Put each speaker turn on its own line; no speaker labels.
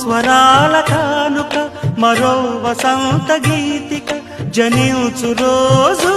స్వరాల కానుక మరో వసంత గీతిక జనించు రోజు